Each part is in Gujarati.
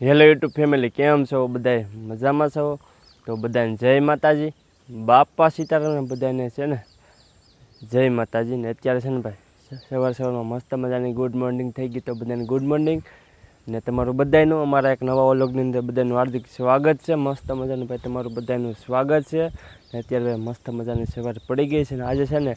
હેલો યુટ્યુબ ફેમિલી, કેમ છો બધાય? મજામાં છો? તો બધાને જય માતાજી. બાપા સીતારામ બધાને છે ને? જય માતાજી. ને અત્યારે છે ને ભાઈ સવાર સવારમાં મસ્ત મજાની ગુડ મોર્નિંગ થઈ ગઈ તો બધાને ગુડ મોર્નિંગ ને તમારું બધાયનું, અમારા એક નવા ઓલોગની અંદર બધાનું હાર્દિક સ્વાગત છે. મસ્ત મજાનું ભાઈ, તમારું બધાનું સ્વાગત છે. ને અત્યારે મસ્ત મજાની સવાર પડી ગઈ છે ને આજે છે ને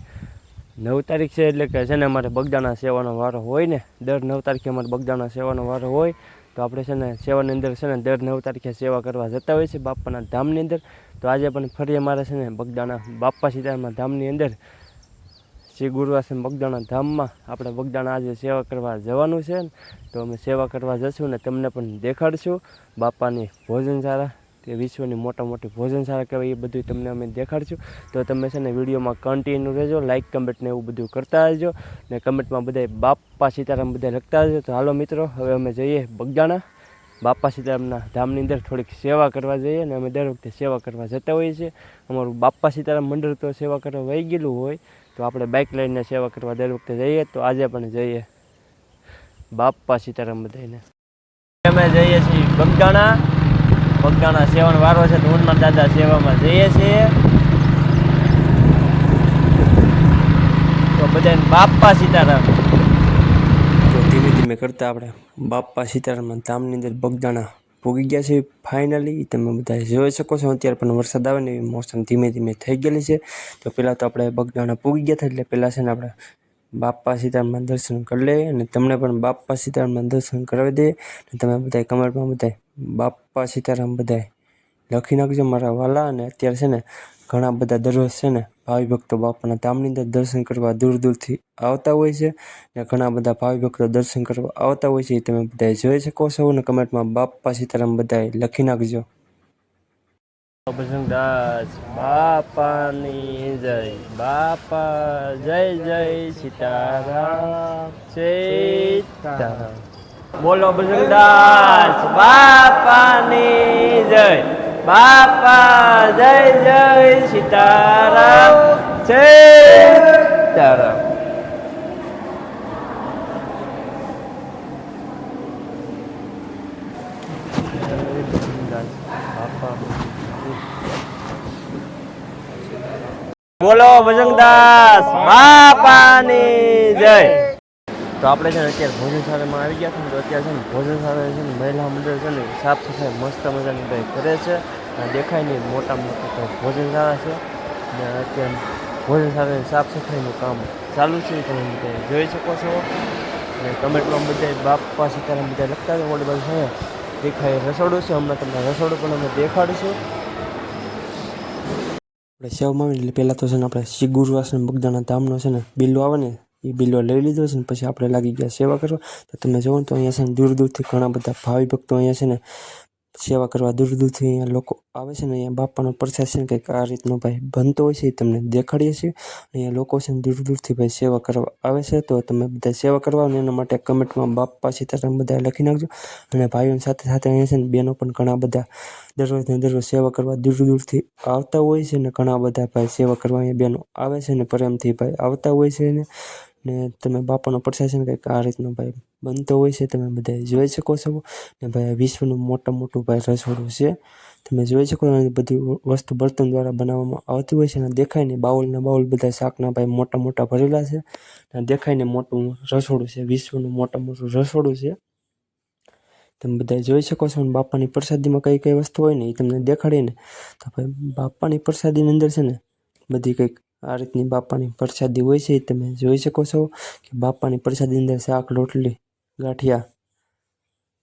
નવ તારીખ છે એટલે કે છે ને અમારે બગદાણા સેવાનો વારો હોય ને, દર નવ તારીખે અમારે બગદાણા સેવાનો વારો હોય. તો આપણે છે ને સેવાની અંદર છે ને દર નવ તારીખે સેવા કરવા જતા હોઈએ છીએ બાપાના ધામની અંદર. તો આજે પણ ફરી અમારે છે ને બગદાણા બાપા સીતારામના ધામની અંદર શ્રી ગુરુવાસન બગદાણા ધામમાં આપણે બગદાણા આજે સેવા કરવા જવાનું છે. તો અમે સેવા કરવા જશું ને તમને પણ દેખાડશું બાપાની ભોજનશાળા તે વિશ્વની મોટા મોટી ભોજનશાળા કહેવાય, એ બધું તમને અમે દેખાડશું. તો તમે છે ને વિડીયોમાં કન્ટિન્યુ રહેજો લાઇક કમેન્ટ ને એવું બધું કરતા રહેજો. ને કમેન્ટમાં બધાય બાપા સીતારામ બધા લખતા રહેજો. તો હાલો મિત્રો, હવે અમે જઈએ બગદાણા. બાપા સીતારામના ધામની અંદર થોડીક સેવા કરવા જઈએ અને અમે દર વખતે સેવા કરવા જતા હોઈએ છીએ. અમારું બાપા સીતારામ મંડળ તો સેવા કરવા વહી ગયેલું હોય, તો આપણે બાઇક લઈને સેવા કરવા દર વખતે જઈએ. તો આજે પણ જઈએ. બાપા સીતારામ બધાને અમે જઈએ છીએ બગદાણા. બગદાણા સેવન વારો છે તો હનુમાન દાદા સેવામાં જઈએ છીએ. તો બધાને બાપા સીતારામ. તો ધીમે ધીમે કરતા આપણે બાપા સીતારામના ધામની અંદર બગદાણા ભોગી ગયા છે ફાઇનલી તમે બધા જોઈ શકો છો, અત્યારે પણ વરસાદ આવે ને એવી મોસમ ધીમે ધીમે થઈ ગયેલી છે. તો પહેલાં તો આપણે બગદાણા પૂગી ગયા હતા એટલે પહેલાં છે ને આપણે બાપા સીતારામના દર્શન કરી લઈએ અને તમને પણ બાપા સીતારામના દર્શન કરાવી દે અને તમે બધા કમેન્ટમાં બધા બાપા સીતારામ બધા લખી નાખજો મારા વાલા અને અત્યારે છે ને ઘણા બધા દરરોજ છે ને ભાવિ ભક્તો બાપાના ધામની અંદર દર્શન કરવા દૂર દૂરથી આવતા હોય છે ને ઘણા બધા ભાવિ ભક્તો દર્શન કરવા આવતા હોય છે એ તમે બધા જોઈ શકો છો અને કમેન્ટમાં બાપા સીતારામ બધા લખી નાખજો. ભજનદાસ બાપાની જય, બાપા, જય જય સીતારામ સીતા બોલો ભજનદાસ બાપાની જય, બાપા, જય જય સીતારામ સીતારામ. બોલો ભજનદાસ બાપાની જય. તો આપણે છે ને અત્યારે ભોજનશાળામાં આવી ગયા છે ને તો અત્યારે છે ને ભોજનશાળા છે ને મહિલા મંડળ છે ને સાફ સફાઈ મસ્ત મજાની કંઈ કરે છે અને દેખાય નહીં મોટા મોટા તો ભોજનશાળા છે. ને અત્યારે ભોજનશાળાની સાફ સફાઈનું કામ ચાલુ છે તમે જોઈ શકો છો. અને કમેન્ટમાં બધા બાપા સીતારામ બધા લખતા છે ઓલી છે દેખાય રસોડું છે, હમણાં તમને રસોડું પણ અમે દેખાડીશું. આપણે સેવામાં એટલે પહેલાં તો છે ને આપણે શ્રી અને મગદાણા ધામનો છે ને, બિલ્લો આવે ને, એ બિલ્લો લઈ લીધો છે ને, પછી આપણે લાગી ગયા સેવા કરવા. તો તમે જુઓ તો અહીંયા છે ને દૂર દૂરથી ઘણા બધા ભાવિ ભક્તો અહીંયા છે ને સેવા કરવા દૂર દૂરથી અહીંયા લોકો આવે છે ને, અહીંયા બાપાનો પ્રસાદ છે ને કંઈક આ રીતનો ભાઈ બનતો હોય છે એ તમને દેખાડીએ છીએ. અહીંયા લોકો છે ને દૂર દૂરથી ભાઈ સેવા કરવા આવે છે, તો તમે બધા સેવા કરવા અને એના માટે કમેન્ટમાં બાપા સીતારામ બધા લખી નાખજો. અને ભાઈઓની સાથે સાથે અહીંયા છે ને બહેનો પણ ઘણા બધા દરરોજ ને દરરોજ સેવા કરવા દૂર દૂરથી આવતા હોય છે ને ઘણા બધા ભાઈ સેવા કરવા અહીંયા બહેનો આવે છે ને પ્રેમથી ભાઈ આવતા હોય છે ને. ને તમે બાપાનો પ્રસાદ છે ને કંઈક આ રીતનો ભાઈ બનતો હોય છે, તમે બધા જોઈ શકો છો. ને ભાઈ વિશ્વનું મોટા મોટું ભાઈ રસોડું છે. તમે જોઈ શકો અને બધી વસ્તુ બર્તન દ્વારા બનાવવામાં આવતી હોય છે અને દેખાય ને બાઉલના બાઉલ બધા શાકના ભાઈ મોટા મોટા ભરેલા છે. અને દેખાય ને મોટું રસોડું છે, વિશ્વનું મોટા મોટું રસોડું છે. તમે બધા જોઈ શકો છો અને બાપાની પ્રસાદીમાં કઈ કઈ વસ્તુ હોય ને એ તમને દેખાડીને. તો ભાઈ બાપાની પ્રસાદીની અંદર છે ને બધી કંઈક આ રીતની બાપાની પ્રસાદી હોય છે તમે જોઈ શકો છો કે બાપાની પ્રસાદી અંદર શાક, રોટલી, ગાંઠિયા,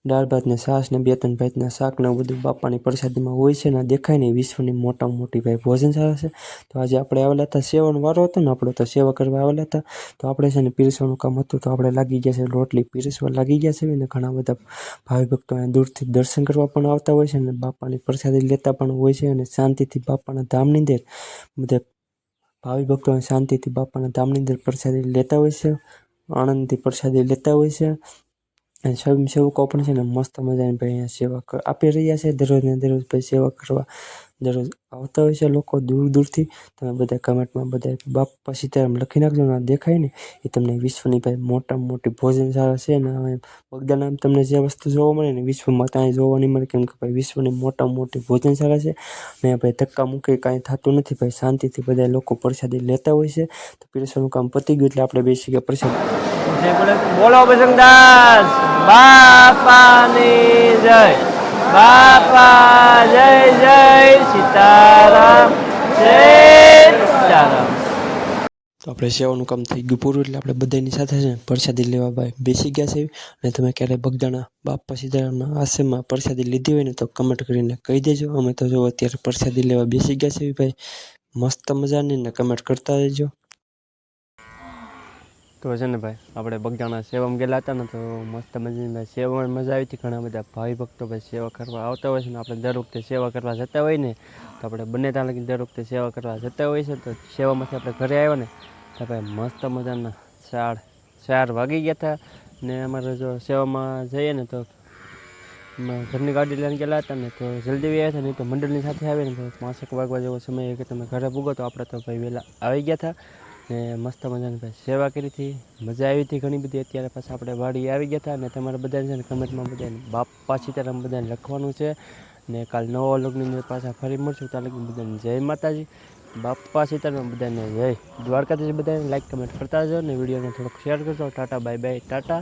દાળ ભાત ને છાશ ને બે ત્રણ ભાતના શાક ને બધું બાપાની પ્રસાદીમાં હોય છે ને દેખાય ને વિશ્વની મોટામાં મોટી ભાઈ ભોજનશાળા છે. તો આજે આપણે આવેલા હતા, સેવાનો વારો હતો ને, આપણો તો સેવા કરવા આવેલા હતા. તો આપણે છે ને પીરસવાનું કામ હતું, તો આપણે લાગી ગયા છે, રોટલી પીરસવા લાગી ગયા છે અને ઘણા બધા ભાવિ ભક્તો અહીંયા દૂરથી દર્શન કરવા પણ આવતા હોય છે અને બાપાની પ્રસાદી લેતા પણ હોય છે અને શાંતિથી બાપાના ધામની અંદર બધા ભાવિ ભક્તો શાંતિથી બાપાના ધામની અંદર પ્રસાદી લેતા હોય છે, આનંદથી પ્રસાદી લેતા હોય છે. અને સ્વયંસેવકો પણ છે ને મસ્ત મજાની ભાઈ અહીંયા સેવા આપી રહ્યા છે. દરરોજ ને દરરોજ ભાઈ સેવા કરવા દરરોજ આવતા હોય છે લોકો દૂર દૂરથી. તમે બધા કમેન્ટમાં બધા બાપા સીતારામ લખી નાખજો ને દેખાય ને, એ તમને વિશ્વની ભાઈ મોટામાં મોટી ભોજનશાળા છે ને, હવે બગદાણામાં તમને જે વસ્તુ જોવા મળે ને વિશ્વમાં ત્યાં જોવા નહીં મળે, કેમ કે ભાઈ વિશ્વની મોટામાં મોટી ભોજનશાળા છે. ને ભાઈ ધક્કા મૂકી કાંઈ થતું નથી, ભાઈ શાંતિથી બધા લોકો પ્રસાદી લેતા હોય છે. તો પીરસવાનું કામ પતી ગયું એટલે આપણે બેસી ગયા પ્રસાદ. બોલો બજરંગદાસ બાપાની જય. બાપા, જય જય સીતારામ, જય તો આપણે સેવાનું કામ થઈ ગયું પૂરું, એટલે આપણે બધાની સાથે છે પ્રસાદી લેવા ભાઈ બેસી ગયા છે. અને તમે ક્યારે બગદાણા, બાપા સીતારામના આશ્રમમાં પ્રસાદી લીધી હોય ને તો કમેન્ટ કરીને કહી દેજો. અમે તો જો અત્યારે પ્રસાદી લેવા બેસી ગયા છે ભાઈ. મસ્ત મજાની ને કમેન્ટ કરતા રહેજો. તો છે ને ભાઈ, આપણે બગદાણા સેવામાં ગયેલા હતા ને તો મસ્ત મજાની ભાઈ સેવામાં મજા આવી હતી. ઘણા બધા ભાઈ ભક્તો ભાઈ સેવા કરવા આવતા હોય છે ને, આપણે દર વખતે સેવા કરવા જતા હોય ને, તો આપણે બંને ત્યાં લગી દર વખતે સેવા કરવા જતા હોય છે. તો સેવામાંથી આપણે ઘરે આવ્યા ને, તો ભાઈ મસ્ત મજાના ચાર ચાર વાગી ગયા હતા. ને અમારે જો સેવામાં જઈએ ને તો ઘરની ગાડી લઈને ગયેલા હતા ને, તો જલ્દી આવ્યા હતા, નહીં તો મંડળની સાથે આવીને પાંચેક વાગવા જેવો સમય કે તમે ઘરે પૂગો તો આપણે તો ભાઈ વહેલા આવી ગયા હતા. ને મસ્ત મજાની ભાઈ સેવા કરી હતી. મજા આવી હતી ઘણી બધી. અત્યારે પાછા આપણે વાડી આવી ગયા હતા અને તમારે બધાને છે ને કમેન્ટમાં બધાને બાપા સીતારામ બધાને લખવાનું છે. ને કાલ નવો લગ્નની પાછા ફરી મળશું. ત્યાં લગી બધાને જય માતાજી. બાપા સીતારામ બધાને જય દ્વારકાથી બધાને લાઈક કમેન્ટ કરતા જાઓ ને વિડીયોને થોડોક શેર કરજો. Tata bye bye tata.